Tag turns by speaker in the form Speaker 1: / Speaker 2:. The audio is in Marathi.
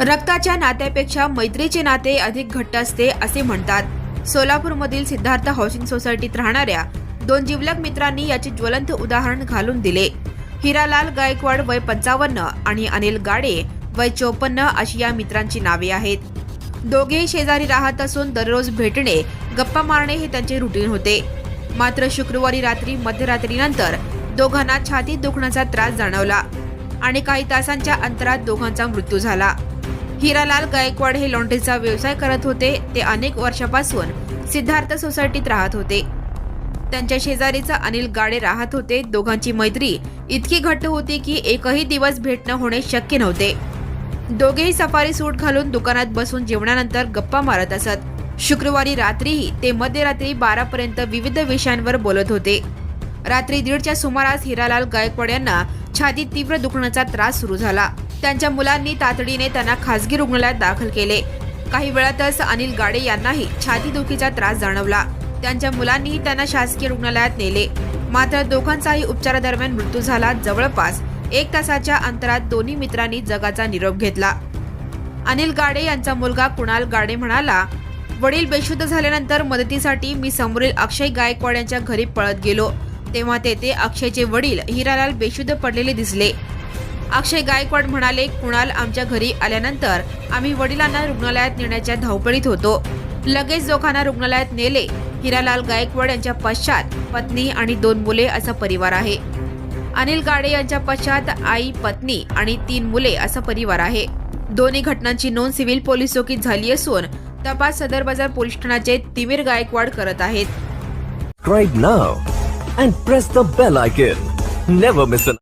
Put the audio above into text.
Speaker 1: रक्ताच्या नात्यापेक्षा मैत्रीचे नाते अधिक घट्ट असते असे म्हणतात. सोलापूरमधील सिद्धार्थ हाऊसिंग सोसायटीत राहणाऱ्या दोन जिवलग मित्रांनी याचे ज्वलंत उदाहरण घालून दिले. हिरालाल गायकवाड वय पंचावन्न आणि अनिल गाडे वय चोपन्न अशी या मित्रांची नावे आहेत. दोघेही शेजारी राहत असून दररोज भेटणे गप्पा मारणे हे त्यांचे रुटीन होते. मात्र शुक्रवारी रात्री मध्यरात्रीनंतर दोघांना छातीत दुखण्याचा त्रास जाणवला आणि काही तासांच्या अंतरात दोघांचा मृत्यू झाला. हिरालाल गायकवाड हे लॉन्ड्रीचा व्यवसाय करत होते. ते अनेक वर्षापासून सिद्धार्थ सोसायटीत राहत होते. त्यांच्या शेजारीचा अनिल गाडे राहत होते. दोघांची मैत्री इतकी घट्ट होती की एकही दिवस भेटणं होणे शक्य नव्हते. दोघेही सफारी सूट घालून दुकानात बसून जेवणानंतर गप्पा मारत असत. शुक्रवारी रात्रीही ते मध्यरात्री बारापर्यंत विविध विषयांवर बोलत होते. रात्री दीडच्या सुमारास हिरालाल गायकवाड यांना छातीत तीव्र दुखण्याचा त्रास सुरू झाला. त्यांच्या मुलांनी तातडीने त्यांना खासगी रुग्णालयात दाखल केले. काही वेळातच अनिल गाडे यांनाही छातीदुखीचा त्रास जाणवला. त्यांच्या मुलांनीही त्यांना शासकीय रुग्णालयात नेले. मात्र दोघांचाही उपचारादरम्यान मृत्यू झाला. जवळपास एक तासाच्या अंतरात दोन्ही मित्रांनी जगाचा निरोप घेतला. अनिल गाडे यांचा मुलगा कुणाल गाडे म्हणाला वडील बेशुद्ध झाल्यानंतर मदतीसाठी मी समोरील अक्षय गायकवाड यांच्या घरी पळत गेलो. तेव्हा तेथे अक्षयचे वडील हिरालाल बेशुद्ध पडलेले दिसले. अक्षय गायकवाड म्हणाले कुणाल आमच्या घरी आल्यानंतर आम्ही वडिलांना रुग्णालयात नेण्याच्या धावपळीत होतो. लगेच दोघांना रुग्णालयात नेले. हिरालाल गायकवाड यांच्या पश्चात पत्नी आणि दोन मुले असा परिवार आहे. अनिल गाडे यांच्या पश्चात आई पत्नी आणि तीन मुले असा परिवार आहे. दोन्ही घटनांची नोंद सिव्हिल पोलीस चौकीत झाली असून तपास सदर बाजार पोलीस ठाण्याचे तिवीर गायकवाड करत आहेत.
Speaker 2: Tried now and press the bell icon never miss